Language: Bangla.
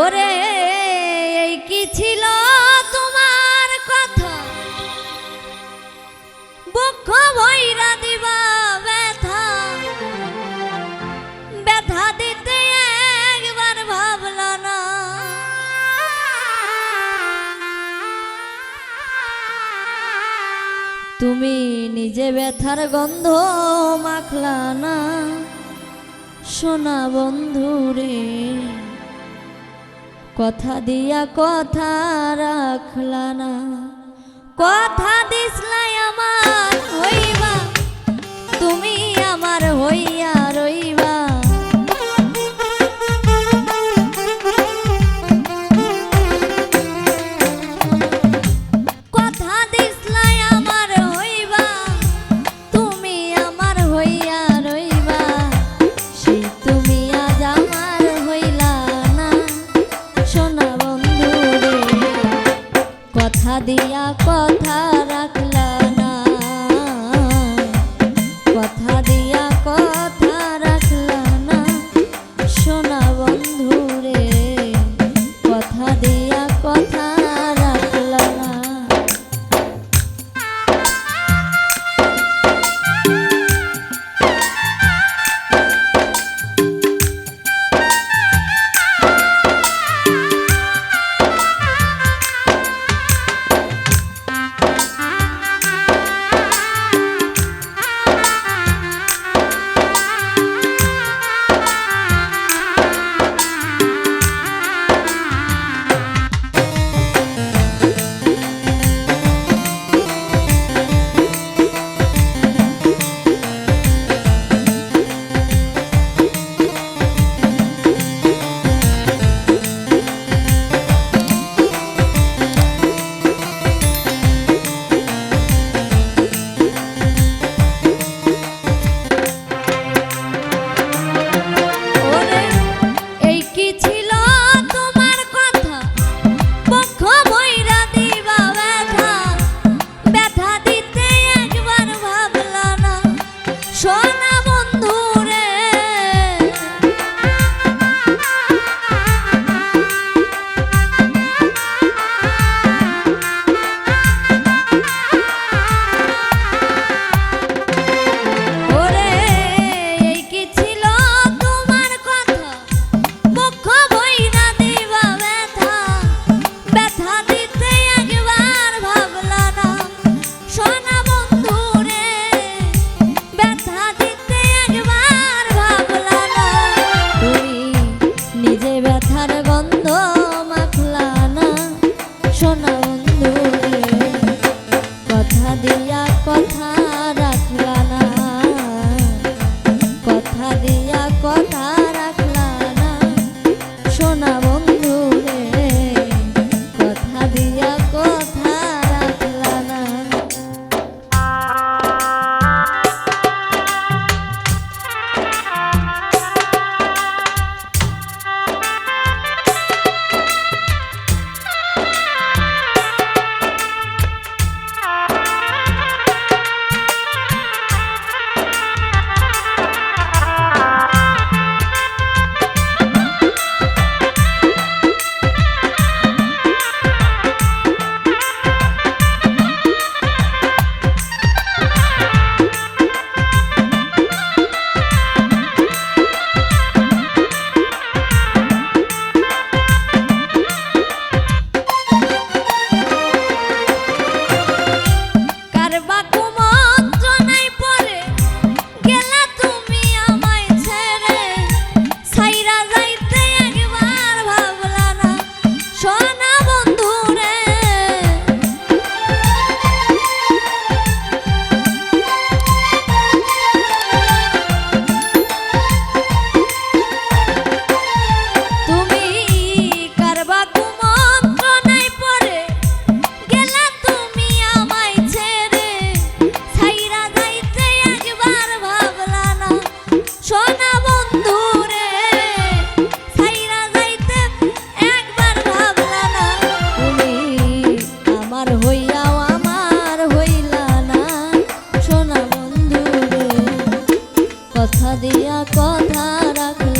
ওরে, এই কি ছিল তোমার কথা? বক্ষ ভৈরা দিবা ব্যথা। ব্যথা দিতে একবার ভাবলা না। তুমি নিজে ব্যথার গন্ধ মাখলা না। সোনা বন্ধুরে। কথা দিয়া কথা রাখলা না। কথা দিসলাই আমার হইবা। 说呢？我。কথা দিয়া কথা রাখ।